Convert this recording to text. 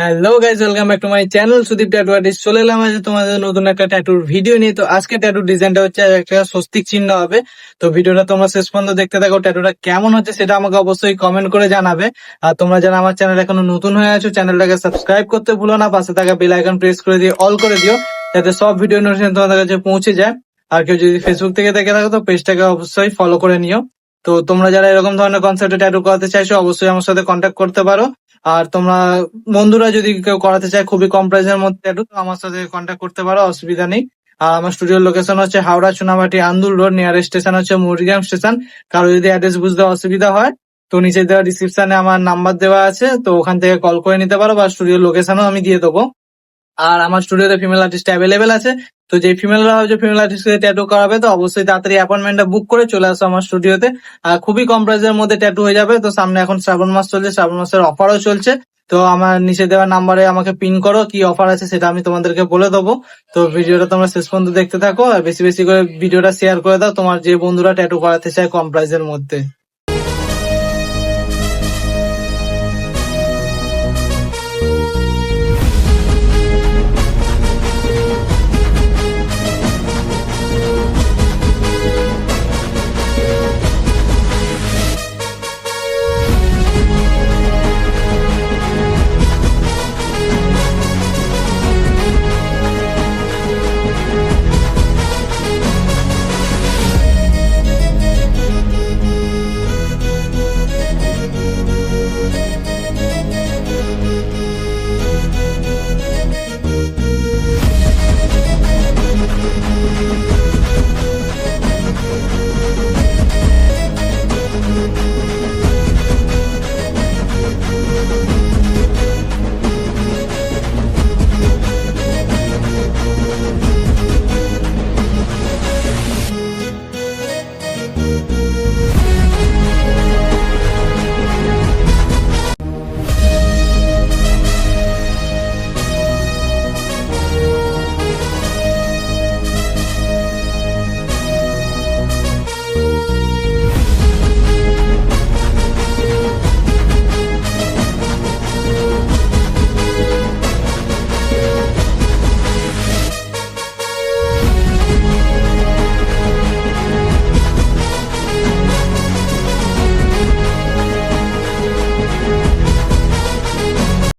Hello guys welcome back to my channel Sudip tattoo artist চলে এলাম আজ তোমাদের নতুন একটা ট্যাটুর ভিডিও নিয়ে। তো আজকে ট্যাটুর ডিজাইনটা হচ্ছে একটা স্বস্তিক চিহ্ন হবে। তো ভিডিওটা তোমরা শেষ পর্যন্ত দেখতে থাকো ট্যাটুটা কেমন হচ্ছে সেটা আমাকে অবশ্যই কমেন্ট করে জানাবে। আর তোমরা যারা আমার চ্যানেল এখনও নতুন হয়ে আছো চ্যানেলটাকে সাবস্ক্রাইব করতে ভুলো না, পাশে থাকা বেল আইকন প্রেস করে দিয়ে অল করে দিও, যাতে সব ভিডিও নোটিফিকেশন তোমাদের কাছে পৌঁছে যায়। আর কেউ যদি ফেসবুক থেকে দেখে থাকো, তো পেজটাকে অবশ্যই ফলো করে নিও। তো তোমরা যারা এরকম ধরনের কনসেপ্টে ট্যাটু করাতে চাইছো, অবশ্যই আমার সাথে কন্ট্যাক্ট করতে পারো। আর তোমরা বন্ধুরা যদি কেউ করাতে চায় খুবই কম প্রাইসের মধ্যে ট্যাটু তো আমার সাথে কন্ট্যাক্ট করতে পারো, অসুবিধা নেই। আর আমার স্টুডিওর লোকেশন হচ্ছে Howrah Chunamati Andul road nearest station হচ্ছে মুরগ্রাম স্টেশন কারও যদি অ্যাড্রেস বুঝতে অসুবিধা হয়, তো নিচে দেওয়া ডিসক্রিপশনে আমার নাম্বার দেওয়া আছে, তো ওখান থেকে কল করে নিতে পারো বা স্টুডিওর লোকেশনও আমি দিয়ে দেবো। আর আমার স্টুডিওতে ফিমেল আর্টিস্ট অ্যাভেলেবেল আছে। তো যে ফিমেলরা হচ্ছে ফিমেল আর্টিস্ট ট্যাটু করাবে, তো অবশ্যই তাড়াতাড়ি অ্যাপয়েন্টমেন্টটা বুক করে চলে আসো আমার স্টুডিওতে আর খুবই কম প্রাইসের মধ্যে ট্যাটু হয়ে যাবে। তো সামনে এখন শ্রাবণ মাস চলছে, শ্রাবণ মাসের অফারও চলছে। তো আমার নিচে দেওয়া নাম্বারে আমাকে পিন করো, কি অফার আছে সেটা আমি তোমাদেরকে বলে দেবো। তো ভিডিওটা তোমরা শেষ পর্যন্ত দেখতে থাকো, আর বেশি বেশি করে ভিডিওটা শেয়ার করে দাও তোমার যে বন্ধুরা ট্যাটু করাতে চায় কম প্রাইসের মধ্যে।